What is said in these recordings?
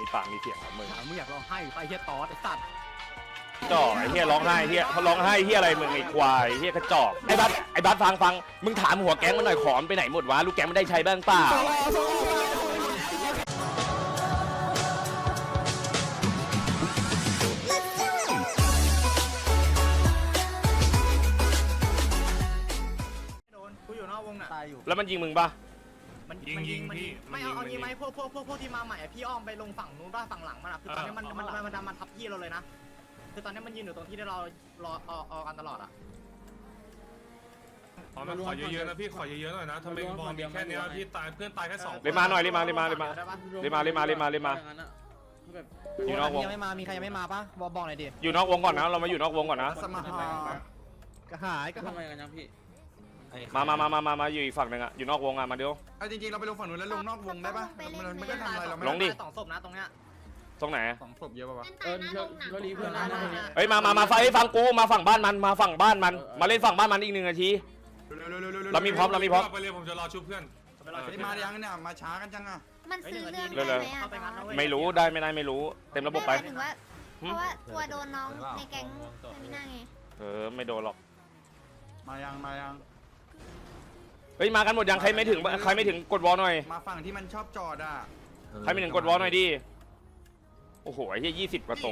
มีปากมีเสียงของมึงถามมึงอยากร้องไห้ไปเฮียตอสไอ้สัตว์จ่อไอ้เฮียร้องไห้เฮียเขาร้องไห้เฮียอะไรมึงไอ้ควายเฮียกระจอกไอ้บัสไอ้บัสฟังฟังมึงถามหัวแก๊งมันหน่อยขอมนไปไหนหมดวะลูกแก๊งมันได้ใช้บ้างเปล่าโดนกูอยู่นอกวงน่ะตายอยู่แล้วมันยิงมึงปะ มันยิงมันยิงมันพี่ไม่มันยิเอางเอามันยิงี้งไหมพวกพวกพวกพวกที่มาใหม่อะพี่อ้อมไปลงฝั่งนู้นบ้างฝั่งหลังมันอะคือตอนนี้มันเออมันมันมันมันมันทับพี่เราเลยนะคือตอนนี้มันยืนอยู่ตรงที่ที่เรารออออกันตลอดอะขอมาขอเยอะๆนะพี่ขอเยอะๆหน่อยนะทำไมบอลมีแค่เนี้ยพี่ตายเพื่อนตายแค่สองคนเรียกมาหน่อยเรียกมาเรียกมาเรียกมา ได้ปะเรียกมาเรียกมาเรียกมาเรียกมา อยู่นอกวงยังไม่มา มีใครยังไม่มาปะบอกบอกหน่อยดิอยู่นอกวงก่อนนะ เรามาอยู่นอกวงก่อนนะ สมาหากระหายกระหายทำไมกันยังพี่ มามามามามามาอยู่อีกฝั่งหนึ่งอะอยู่นอกวงอะมาเดี๋ยวเอาจริงๆเราไปลงฝั่งนู้นแล้วลงนอกวงได้ปะมันไม่ได้ทำอะไรเราไม่ลงดิสองศพนะตรงเนี้ยตรงไหนสองศพเยอะปะวะเออเรารีเพื่อนนะคนนี้เฮ้ยมามามาไฟฟังกูมาฝั่งบ้านมันมาฝั่งบ้านมัน มาเล่นฝั่งบ้านมันอีกหนึ่งนาทีเร็วๆๆๆเรามีพร้อมเรามีพร้อมไปเลยผมจะรอชุบเพื่อนไปรอเฮ้ยมายังเนี่ยมาช้ากันจังอะมันซื้อเรื่องเร็ได้วไหมเข้าไปงั้นนะอะเว้ยไม่รู้ได้ไม่ได้ไม่รู้ เต็มระบบไปหมายถึงว่าเพราะว่ากลัวโดนน้องในแก๊งไม่น่าไงเออไม่โดนหรอก มายังมายัง เฮ้ยมากันหมดยังใครไม่ถึงใครไม่ถึงกดวอลหน่อยมาฝั่งที่มันชอบจอดอะใครไม่ถึงกดวอลหน่อยดิโอ้โหไอ้เหี้ยยี่สิบกว่าโต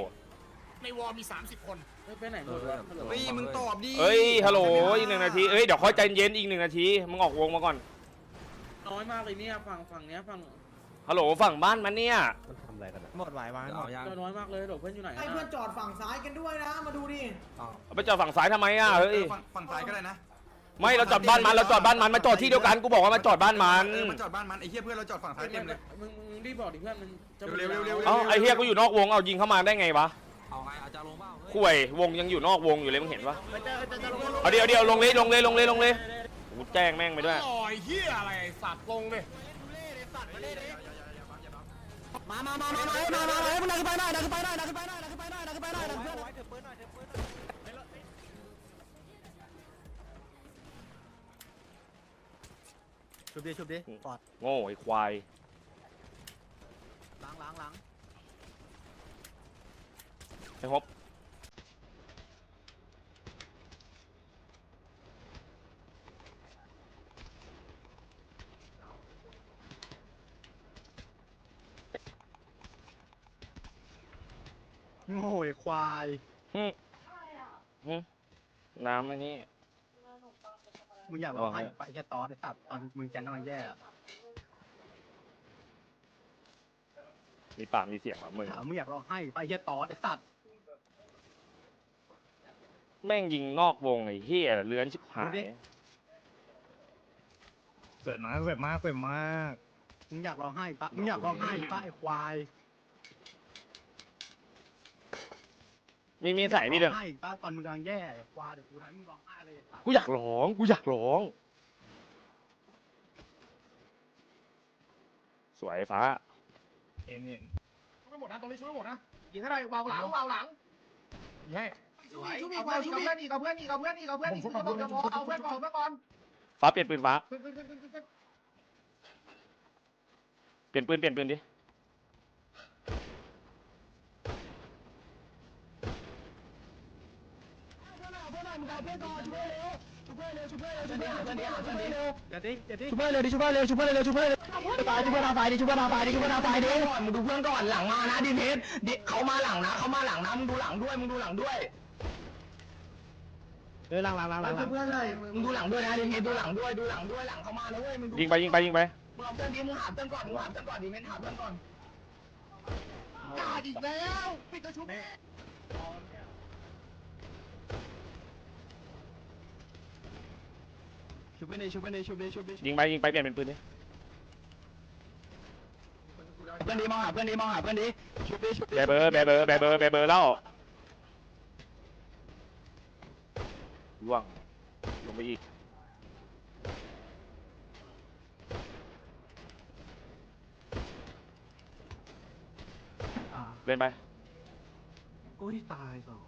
ในวอลมี 30 คนไปไหนหมดวะเฮ้ยมึงตอบดิเอ้ยฮัลโหลอีกหนึ่งนาทีเอ้ยเดี๋ยวค่อยใจเย็นอีกหนึ่งนาทีมึงออกวงมาก่อนน้อยมากเลยเนี่ยฝั่งฝั่งเนี้ยฝั่งฮัลโหลฝั่งบ้านมันเนี่ยหมดไหววะหมดเราน้อยมากเลยเดี๋ยวเพื่อนอยู่ไหนให้เพื่อนจอดฝั่งซ้ายกันด้วยนะมาดูดิเอาไปจอดฝั่งซ้ายทำไมอะเฮ้ยฝั่งฝั่งซ้ายก็ได้นะ ไม่เราจอดบ้านมันเราจอดบ้านมันมาจอดที่เดียวกันกูบอกว่ามาจอดบ้านมันเออมาจอดบ้านมันไอ้เหี้ยเพื่อนเราจอดฝั่งซ้ายเต็มเลย มึงมึงรีบบอกดิเพื่อนมันจะเร็วๆเร็วๆ เอ้าไอ้เฮียกูอยู่นอกวงเอายิงเข้ามาได้ไงวะเอาไงอาจารย์ลงเปล่าข่วยวงยังอยู่นอกวงอยู่เลยมึงเห็นปะไปเจอเจอเจอลงลงเอาเดี๋ยวเดี๋ยวลงเลยลงเลยลงเลยลงเลยกูแจ้งแม่งไปด้วย ลอยเฮียอะไรไอ้สัตว์ลงเลยมามามามามามามามามึงดันขึ้นไปหน่อยดันขึ้นไปหน่อยดันขึ้นไปหน่อยดันขึ้นไปหน่อยดันขึ้นไปหน่อยดันขึ้นไปหน่อย ชุบดิชุบดิปอดโง่ไอ้ควายล้างล้างล้างไอ้ฮบโง่ไอ้ควายหึหึน้ำอันนี้ มึงอยากร้องไห้ไปเฮียตอสไอ้สัตว์ตอนมึงแก๊งกำลังแย่มีปากมีเสียงของมึงถามมึงอยากร้องไห้ไปเฮียตอสไอ้สัตว์แม่งยิงนอกวงไอ้เฮียเลื้อนชิบหายเกิดมาเกิดมากเกิดมากมึงอยากร้องไห้ปะมึงอยากร้องไห้ปะไอ้ควาย มีมีใส่นี่เด้อร้องไห้ปะตอนมึงกำลังแย่ไอ้ควายเดี๋ยวกูทำให้มึงร้องไห้เลยไอ้สัตว์กูอยากร้องกูอยากร้อง สวยฟ้า เอ็นเอ็นช่วยหมดนะตรงนี้ช่วยหมดนะยิงให้ได้วางหลังวางหลังยิงให้ชุบอีกเอาชุบอีกเอาเพื่อนอีกเอาเพื่อนอีกเอาเพื่อนอีกเอาเพื่อนอีกเอาเพื่อนอีกเอาเพื่อนก่อนเอาเพื่อนก่อนฟ้าเปลี่ยนปืนฟ้า ขึ้นขึ้นขึ้นขึ้นขึ้นเปลี่ยนปืนเปลี่ยนปืนดิ ยิงไปยิงไปยิงไปกาดอีกแล้ว ปิดกระชุบ ชุบไปเลยชุบไปเลยชุบไปเลยชุบไปยิงไปยิงไปเปลี่ยนเป็นปืนดิเพื่อนดิมองหาเพื่อนดิมองหาเพื่อนดิชุบดิชุบดิแบเบอร์แบเบอร์แบเบอร์แบเบอร์แล้วล่วงลงไปอีกเล่นไปโอ้ยตายสอง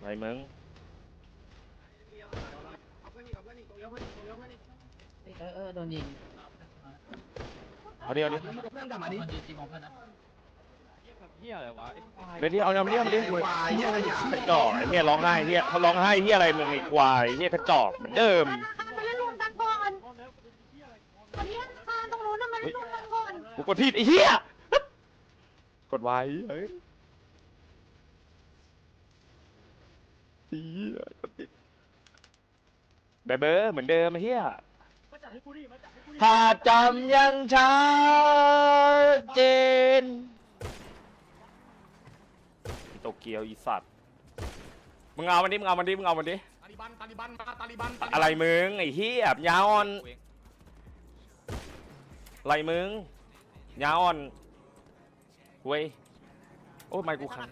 ไรมึง เออเออโดนยิงเอาดิเอาดิเพื่อนกลับมาดิเดี๋ยวที่เอาเอาดิเอาดิควายเหี้ยขยะกระจอกไอ้เหี้ยร้องไห้เหี้ยเขาร้องไห้เหี้ยอะไรมึงไอ้ควายเหี้ยกระจอกเหมือนเดิมมาเล่นรวมกันก่อนวันนี้ทางตรงนู้นน่ะมาเล่นรวมกันก่อนกูกดผิดไอ้เหี้ยกดไว้เฮ้ยเหี้ย กดผิดแบบเบอร์เหมือนเดิมไอ้เหี้ยถ้าจำยังชัดเจนโตเกียวอีสัตว์มึงเอามันดิมึงเอามันดิมึงเอามันดิตาลิบันตาลิบันมาตาลิบันอะไรมึงไอ้เหี้ยยาอ่อนอะไรมึงยาอ่อนเว้ยโอ้ยไม่กูคัน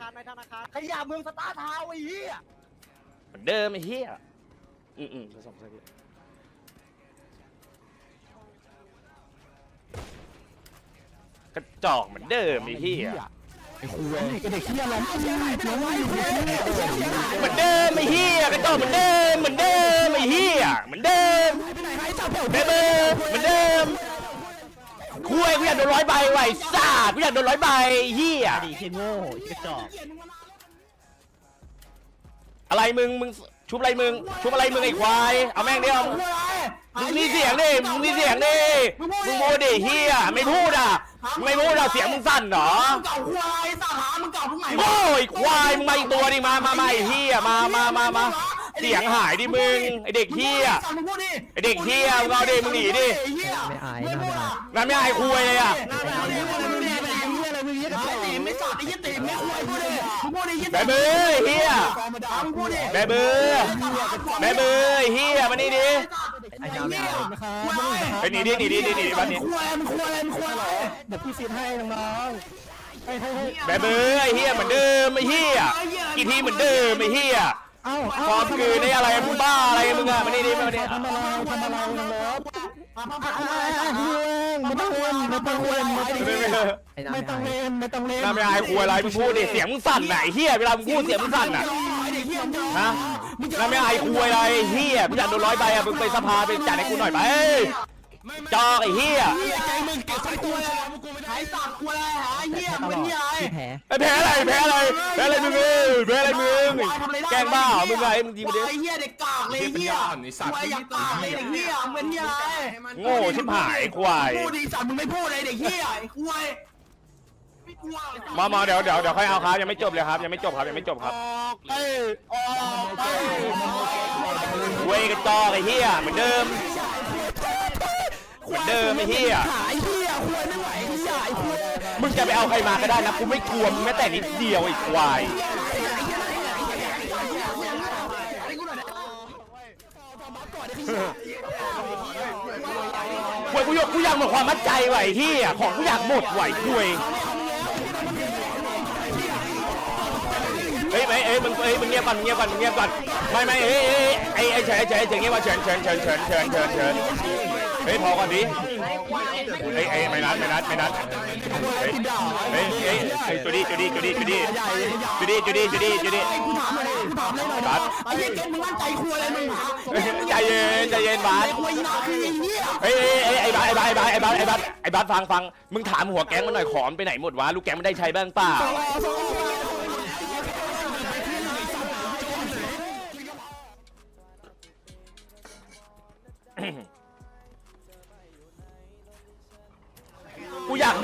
ขยะเมืองสตาร์ทาวน์ไอ้เหี้ยเหมือนเดิมไอ้เหี้ย อืมอืมผสมใส่ดิกระจอกเหมือนเดิมไอ้เหี้ยไอ้คุยไอ้เด็กเหี้ยล้มเสียหายล้มไอ้คุยเหมือนเดิมไอ้เหี้ยกระจอกเหมือนเดิมเหมือนเดิมไอ้เหี้ยเหมือนเดิมไปไหนไอ้จับเผ่าเบเบอร์เหมือนเดิมคุยกูอยากโดนร้อยใบไหวซากูอยากโดนร้อยใบเฮียดีเขียนโง่กระจอกอะไรมึงมึง ชุบอะไรมึง ชุบอะไรมึงไอ้ควาย เอาแม่งเดียวมึงมีเสียงดิ มึงมีเสียงดิ มึงโมดิเฮียไม่พูดอะ ไม่พูดอะเสียงมึงสั่นเหรอเก่าควายสาหามึงเก่าตรงไหนโง่ไอ้ควาย มึงมาอีกตัวดิมา มามาไอ้เฮียมามามามาเสียงหายดิมึงไอเด็กเฮียมึงพูดดิไอเด็กเฮียมึงเอาดิมึงหนีดิไม่อายไม่พูดอะนั่นไม่ไอ้คุยเลยอะ ไม่จอดไอ้ยี่ตีไม่ควายพูดดิมึงพูดดิยี่แบเบอร์เฮียมึงพูดดิแบเบอร์แบเบอร์เฮียมานี่ดิไอ้น้ายนะครับไปหนีดิหนีดิหนีดิบ้านนี้ควายมึงควายมึงควายเดี๋ยวพี่ซีดให้น้องๆให้ให้ให้แบเบอร์ไอ้เฮียเหมือนเดิมไอ้เฮียกี่ทีเหมือนเดิมไอ้เฮียเอ้าฟอร์มคืนได้อะไรมึงบ้าอะไรมึงอะมานี่ดิมาดิทำอะไรทำอะไรน้อง ไม่ต้องเล่นไม่ต้องเล่นไม่ต้องเล่นไม่ต้องเล่นน้าไม่อายคุยอะไรมึงพูดดิเสียงมึงสั่นไหนเฮียเวลามึงพูดเสียงมึงสั่นอะฮะน้าไม่อายคุยอะไรเฮียมึงอยากโดนร้อยใบอะมึงไปสภาไปจัดให้กูหน่อยไป จอกไอ้เฮียใจมึงเก็บใส่ตัวเลยหายสัตว์ควายหายเหี้ยมึงเหี้ยไอ้ไอ้แพ้อะไรแพ้อะไรแพ้อะไรมึงเอ้ยแพ้อะไรมึงแกล้งบ้าเหรอมึงไงมึงยิงมาดิไอ้เหี้ยเด็กกากเลยเหี้ยควายอยากกากเลยเด็กเหี้ยมึงเป็นเหี้ยไอ้โง่ชิบหายควายพูดดีสัตว์มึงไม่พูดเลยเด็กเหี้ยไอ้ควายไม่กลัวมามาเดี๋ยวเดี๋ยวเดี๋ยวค่อยเอาครับยังไม่จบเลยครับยังไม่จบครับยังไม่จบครับเอ้ยออกไปเว้ยกระจอกไอ้เฮียเหมือนเดิม เหมือนเดิมไอ้เฮียขายเหี้ยควายไม่ไหวเหี้ยไอ้ควายมึงจะไปเอาใครมาก็ได้นะกูไม่กลัวมึงแม้แต่นิดเดียวไอ้ควายควยกูอยากกูอยากหมดความมั่นใจไหวที่อะของกูอยากหมดไหวคุยเฮ้ยไม่เอ้ยมึงเอ้ยมึงเงียบก่อนมึงเงียบก่อนมึงเงียบก่อนไม่ไม่เอ้ยเอ้ยไอ้ไอ้เฉยเฉยเฉยเงียบว่าเฉินเฉินเฉินเฉินเฉินเฉินเฉิน เฮ้ยพอก่อนดิเฮ้ยเอ้ยไม่นัดไม่นัดไม่นัดเฮ้ยเฮ้ยเฮ้ยเฮ้ยจุดี้จุดี้จุดี้จุดี้จุดี้จุดี้จุดี้จุดี้กูถามเลยกูถามเลยหน่อยนะไอ้เหี้ยเก็ตมึงมั่นใจควายอะไรมึงหาใจเย็นใจเย็นบาสควายนาคือไอ้เหี้ยเฮ้ยเฮ้ยเฮ้ยไอ้บาสไอ้บาสไอ้บาสไอ้บาสไอ้บาสไอ้บาสฟังฟังมึงถามหัวแก๊งมันหน่อยขอมนไปไหนหมดวะลูกแก๊งมันได้ใช้บ้างเปล่า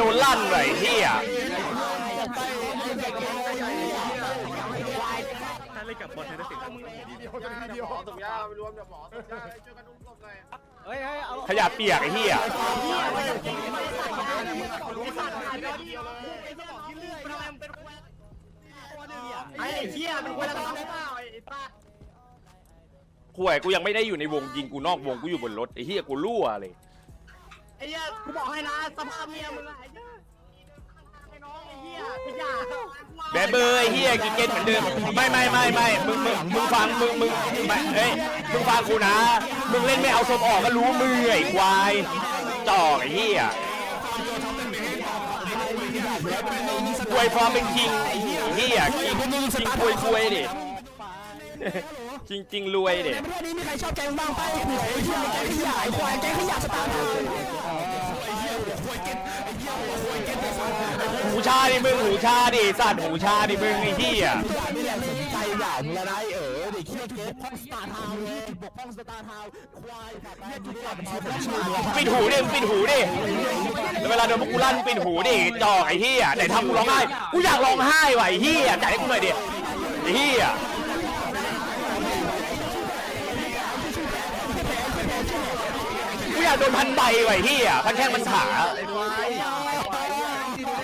โดนลั่นเลยเฮียเดียวส่งยาไปรวมเดี๋ยวหมอส่งยาเจอกันอุ้มศพเลยขยะเปียกไอ้เฮียไอ้เหี้ยมันควรจะต้องได้เปล่าไอ้ป้าข่วยกูยังไม่ได้อยู่ในวงยิงกูนอกวงกูอยู่บนรถไอ้เฮียกูรั่วเลย ไอ้เหี้ยกูบอกให้นะสภาพเมียมึงอะไอ้เหี้ยไอ้น้องไอ้เหี้ยขยะแบเบอร์ไอ้เฮียกินเกนเหมือนเดิมไม่ไม่ไม่ไม่มึงมึงมึงฟังมึงมึงไม่เอ้ยมึงฟังกูนะ มึงเล่นไม่เอาศพออกก็รู้มือไอ้ควายจอกไอ้เฮียควยฟอร์มเป็นคิงไอ้เฮียคิงคิงควยควยดิ จริงจริงรวยดิประเทศนี้มีใครชอบแกงบ้างไปหวยเหี้ยแกงขยะไอ้ควายแกงขยะสตาร์ทหูชาดิมึงหูชาดิสัตว์หูชาดิมึงไอ้เหี้ยนี่แหละสนใจอย่ามึงละนายเออเด็กเคี้ยเก็บห้องสตาร์ทาวน์เลยบกห้องสตาร์ทาวน์ควายแบบนี้จุดกลับมาแล้วมาปิดหูดิมึงปิดหูดิแล้วเวลาโดนพวกกูลั่นปิดหูดิจอกไอ้เหี้ยไหนทำกูร้องไห้กูอยากร้องไห้ว่ะไอ้เหี้ยจ่ายให้กูหน่อยดิไอ้เหี้ย ยโดนพันใบว่ะไอ้เหี้ยพันแข้งมันขา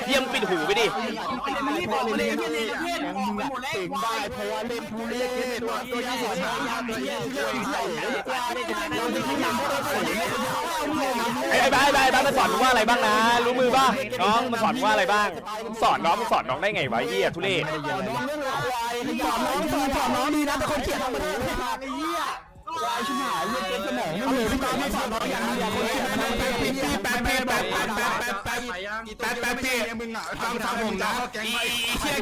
เยี่ยมปิดหูไปดิมึงรีบบอกมาเลยเพื่อนพื่อนบอกไปหมดแล้วถึงได้เพราะว่าเล่นผู้เล่นตัวตัวที่หัวช้างตัวที่เรื่องใส่กว่าได้จะนั่งที่ยังไม่ได้ใส่ไอ้ไอ้บ้าไอ้บ้าไอ้บ้ามันสอนว่าอะไรบ้างนะ รู้มือป่ะน้องมันสอนว่าอะไรบ้าง สอนน้องมึงสอนน้องได้ไงวะเหี้ยทุเรศน้องเรื่องควาสอนน้องสอนน้องดีนะแต่คนเกียดธรรมาไอ้เหี้ยควายชิบหายเรื่องเก็บสมองไม่เลยพี่ตาไม่สอนน้องอย่างนี้คนเกลียดมันเป็นปีแป๊บแป๊บแป๊บแป๊บแป๊บแป๊บแป๊บไปยังแป๊บแป๊บพี่อะฟังฟังผมนะแก๊งอีไปอีเฮียเ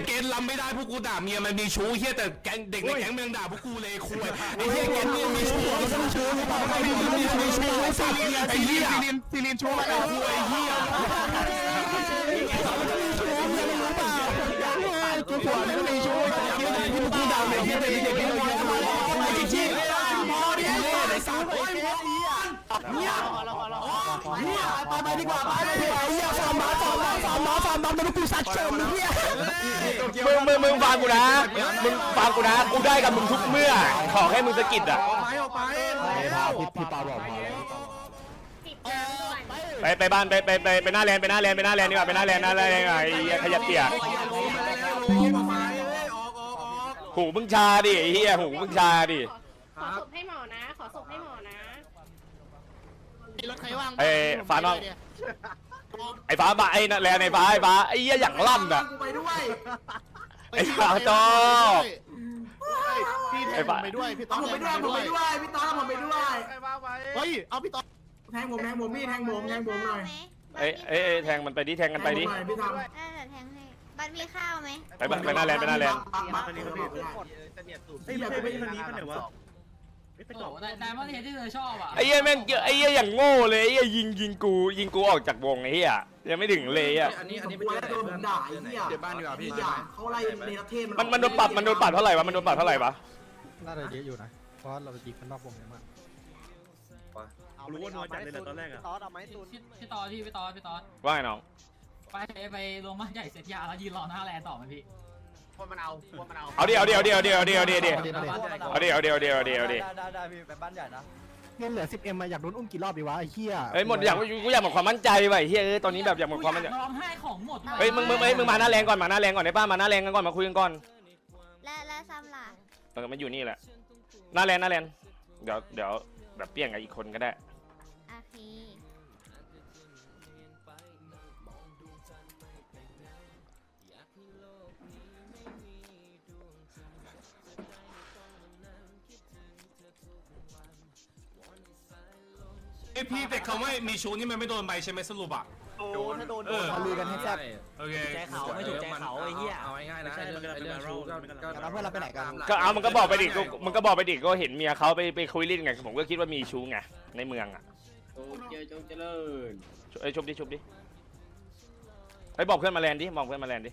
กณฑ์ลำไม่ได้พวกกูด่าเมียมันมีชู้เฮียแต่แก๊งเด็กในแก๊งเมืองด่าพวกกูเลยคุยไอ้เฮียเกณฑ์เนี่ยมีชู้มันต้องชูไม่ต้องให้ดูมีชูชูสัตว์ไอ้เฮียซีลินซีลินชูมาคุยไอ้เฮียกูขวานไม่มีชูที่ไหนที่มึงกูด่าเลยที่เป็นเด็กที่เรา ไอ้สัตว์โอ้ยเนี่ยเนี่ยไปไปดีกว่าไปไปดีกว่าเหี้ยฟอร์มมาฟอร์มมาฟอร์มมาฟอร์มมาเป็นกูสัตว์เชิมมึงเนี่ยมึงมึงมึงฟังกูนะมึงฟังกูนะกูได้กับมึงทุกเมื่อ ขอแค่มึงสะกิดอะไปออกไปพี่ปาบอกพอแล้วติดน้ำด้วยไปไปบ้านไปไปไปไปหน้าแลนไปหน้าแลนไปหน้าแลนดีกว่าไปหน้าแลนหน้าแลนไอ้เฮียขยับเตี่ยออกออกออกหูมึงชาดิเหี้ยหูมึงชาดิ ขอศพให้หมอนะ ขอศพให้หมอนะ รถใครว่างไอ้ฟ้าน้อง ไอ้ฟ้าบ้าไอ้นั่นแลนไอ้ฟ้าไอ้ฟ้าไอ้เหี้ยอย่างลั่นอะ กูไปด้วย ไอ้ฟ้าจอบ พี่แทงผมไปด้วยพี่ต้อมผมไปด้วยผมไปด้วยพี่ต้อมผมไปด้วย เฮ้ยเอาพี่ต้อมแทงผมแทงผมพี่แทงผมแทงผมหน่อยเอ้ยเอ้ยเอ้ยแทงมันไปดิแทงกันไปดิ แทงผมหน่อยพี่ทำได้แต่แทงให้ บัตรมีข้าวไหม ไปบ้านไปหน้าแลนไปหน้าแลนบัตรนี้พี่เฮ้ยไม่ใช่ไม่ใช่คนนี้คนไหนวะ แต่แต่ว่าเห็นที่เธอชอบอะไอ้เหี้ยแม่งเยอะไอ้เหี้ยอย่างโง่เลยไอ้เหี้ยยิงยิงกูยิงกูออกจากวงไอ้เหี้ยยังไม่ถึงเลยอะอันนี้อันนี้กูแล้วโดนผมด่าไอ้เหี้ยเดี๋ยวบ้านดีกว่าพี่ด่าเขาไล่ในประเทศมันมันโดนปรับมันโดนปรับเท่าไหร่วะมันโดนปรับเท่าไหร่วะน่าจะเยอะอยู่นะเพราะเราไปจีบกันนอกวงเยอะมากรู้ว่านัวจัดเลยเหรอตอนแรกอะพี่พี่ตอพี่พี่ตอพี่ตอว่าไงน้องไปไปลงบ้านใหญ่เสร็จยาแล้วยืนรอหน้าแลนต่อไหมพี่ คนมันเอาคนมันเอาเอาดิเอาดิเอาดิเอาดิเอาดิเอาดิเอาดิเอาดิเอาดิเอาดิเอาดิเอาดิเอาดิเอาดิได้ได้พี่ไปบ้านใหญ่นะเงินเหลือ 10M มาอยากโดนอุ้มกี่รอบดีวะไอ้เหี้ยเฮ้ยหมดอยากกูอยากหมดความมั่นใจว่ะไอ้เฮ้ยเอ้ยตอนนี้แบบอยากหมดความมั่นใจร้องไห้ของหมดเฮ้ยมึงมึงเฮ้ยมึงมาหน้าแรงก่อนมาหน้าแรงก่อนได้ป่ะมาหน้าแรงกันก่อนมาคุยกันก่อนและและซ้ำล่ะเออมันอยู่นี่แหละหน้าแรงหน้าแรงเดี๋ยวเดี๋ยวแบบเปลี่ยนกับอีกคนก็ได้ โอเค พี่แต่คำว่ามีชู้นี่มันไม่โดนใบใช่ไหมสรุปอะโดนถ้าโดนเออเขาลือกันให้แซ่บ โอเค ใจเขาไม่ถูกใจเขาไอ้เหี้ย เอาง่ายๆนะเรื่องชูก็แล้วเพื่อนเราไปไหนกัน ก็เอามันก็บอกไปดิก็มันก็บอกไปดิก็เห็นเมียเขาไปไปคุยลิ้นไงผมก็คิดว่ามีชู้ไงในเมืองอะเจอจงเจริญเอ้ยชุบดิชุบดิไปบอกเพื่อนมาแลนดิบอกเพื่อนมาแลนดิ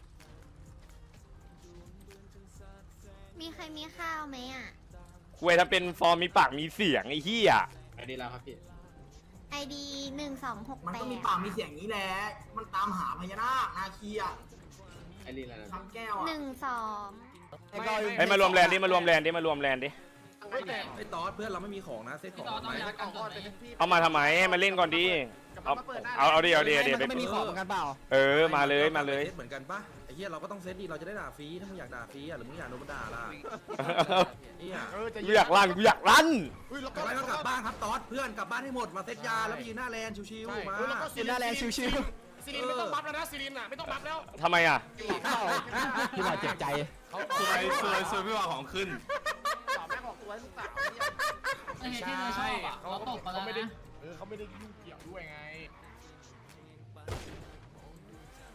มีใครมีข้าวไหมอะ คุยทำเป็นฟอร์มมีปากมีเสียงไอ้เหี้ย ไอดีแล้วครับพี่ ไอดีหนึ่งสองหกมันแปก็ดมีปากมีเสียงนี้แหละ มันตามหาพญานาคนาคีอะไอดีแล้วทำแก้วอะหนึ่งสองไอ้ยมารวมแลนดิมารวมแลนดิมารวมแลนดิไอ้ตอสเพื่อนเราไม่มีของนะเซ็ตขพี่องตอไหต้องมยัดกันก่อนไหมเอามาทำไมมาเล่นก่อนดิเอาเอาเอาดิเอาดิเอาดิไปไม่มีของเหมือนกันเปล่าเออมาเลยมาเลยเซ็ตเหมือนกันปะไอ้เหี้ยเราก็ต้องเซ็ตดีเราจะได้ด่าฟรีถ้ามึงอยากด่าฟรีอะหรือมึงอยากโดนด่าล่ะเหี้ยกูอยากลั่นกูอยากลั่นกลับบ้านก็กลับบ้านครับตอสเพื่อนกลับบ้านให้หมดมาเซ็ตยาแล้วไปยืนหน้าแลนชิวๆมากินหน้าแรงชิวซีรินไม่ต้องบัฟแล้วนะซีรินอะไม่ต้องบัฟแล้วทำไมอะๆพี่ว่าเจ็บใจสวยสวยสวยพี่ว่าของขึ้นไอเห็นที่เธอชอบอะเราตบมาแล้วนะ เออเขาไม่ได้ยุ่งเกี่ยวด้วยไง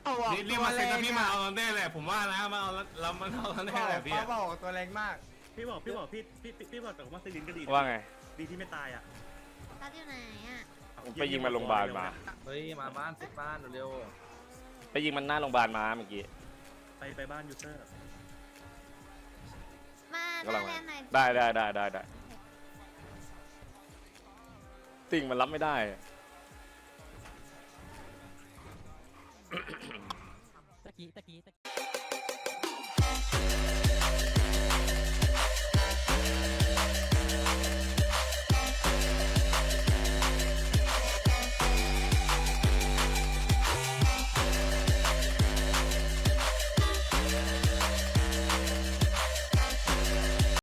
เอาอ่รีบรีมาเซ็นนะพี่มาเอาเราแน่แหละผมว่านะมาเอาแล้วมาเอาเราแน่แหละพี่อะ บอกตัวแรงมาก พี่บอกพี่บอกพี่พี่พี่บอกแต่ว่าสลินก็ดีว่าไง ดีที่ไม่ตายอะตัดอยู่ไหนอะไปยิงมาโรงพยาบาลมา เฮ้ย มาบ้านสิบ้านเร็วไปยิงมันหน้าโรงพยาบาลมาเมื่อกี้ ไปไปบ้านยูเซอร์มาหด้างมได้ได้ได้ได้ได้ติ่งมันรับไม่ได้ Tất 意得